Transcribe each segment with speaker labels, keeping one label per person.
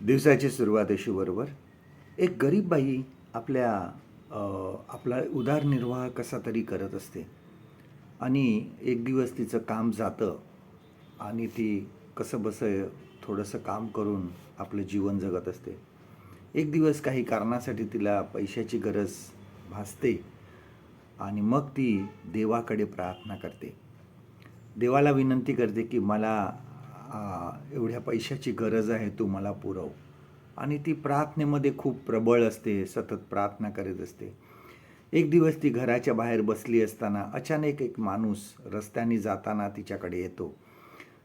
Speaker 1: दिवसाची सुरुवात अशी बरोबर. एक गरीब बाई आपल्या आपला उदारनिर्वाह कसा तरी करत असते. आणि एक दिवस तिचं काम जातं आणि ती कसं बसं थोडंसं काम करून आपलं जीवन जगत असते. एक दिवस काही कारणासाठी तिला पैशाची गरज भासते आणि मग ती देवाकडे प्रार्थना करते. देवाला विनंती करते की मला एवढ्या पैशाची गरज आहे तू मला पुरव. आणि ती प्रार्थनेमध्ये खूप प्रबळ असते सतत प्रार्थना करत असते. एक दिवस ती घराच्या बाहेर बसली असताना अचानक एक माणूस रस्त्याने जाताना तिच्याकडे येतो.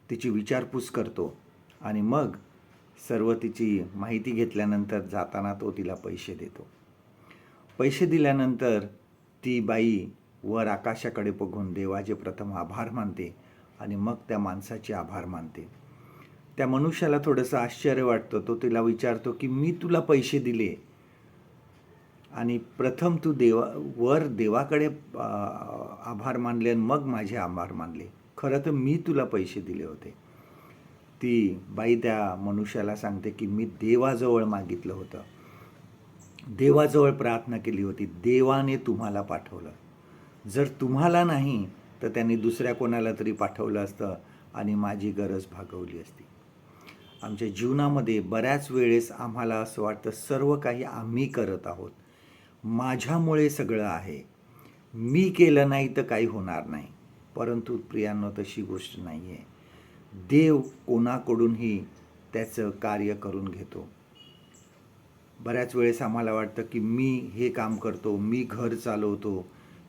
Speaker 1: तिची विचारपूस करतो आणि मग सर्व तिची माहिती घेतल्यानंतर जाताना तो तिला पैसे देतो. पैसे दिल्यानंतर ती बाई वर आकाशाकडे बघून देवाचे प्रथम आभार मानते आणि मग त्या माणसाचे आभार मानते. त्या मनुष्याला थोडंसं आश्चर्य वाटतं. तो तिला विचारतो की मी तुला पैसे दिले. आणि प्रथम तू देवा वर देवाकडे आभार मानले आणि मग माझे आभार मानले. खरं तर मी तुला पैसे दिले होते. ती बाई त्या मनुष्याला सांगते की मी देवाजवळ मागितलं होतं. देवाजवळ प्रार्थना केली होती. देवाने तुम्हाला पाठवलं. जर तुम्हाला नाही तर त्यांनी दुसऱ्या कोणाला तरी पाठवलं असतं आणि माझी गरज भागवली असती. आमच्या जीवनामध्ये बऱ्याच वेळेस आम्हाला असं वाटतं सर्व काही आम्ही करत आहोत. माझ्यामुळे सगळं आहे. मी केलं नाही तर काही होणार नाही. परंतु प्रियांनो तशी गोष्ट नाही आहे देव कोणाकडूनही त्याचं कार्य करून घेतो. बऱ्याच वेळेस आम्हाला वाटतं की मी हे काम करतो मी घर चालवतो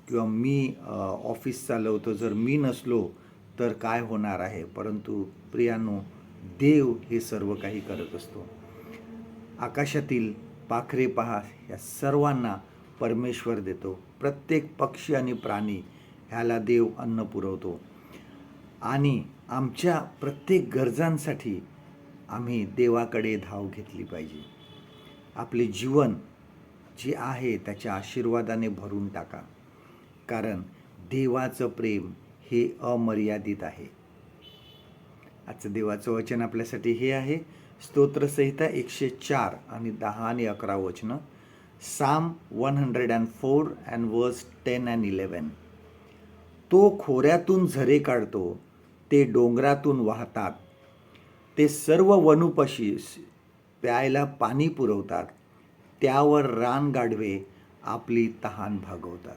Speaker 1: किंवा मी ऑफिस चालवतो जर मी नसलो तर काय होणार आहे? परंतु प्रियांनो देव हे सर्व काही करत असतो. आकाशातील पाखरे पहा या सर्वांना परमेश्वर देतो. प्रत्येक पक्षी आणि प्राणी ह्याला देव अन्न पुरवतो. आणि आमच्या प्रत्येक गरजांसाठी आम्ही देवाकडे धाव घेतली पाहिजे. आपले जीवन जे आहे त्याच्या आशीर्वादाने भरून टाका. कारण देवाचं प्रेम हे अमर्यादित आहे. आजचं देवाचं वचन आपल्यासाठी हे आहे. स्तोत्रसंहिता एकशे चार आणि दहा आणि अकरा वचनं. Psalm one hundred and four and verse ten and eleven तो खोऱ्यातून झरे काढतो ते डोंगरातून वाहतात. ते सर्व वनुपशी प्यायला पाणी पुरवतात. त्यावर रान गाढवे आपली तहान भागवतात.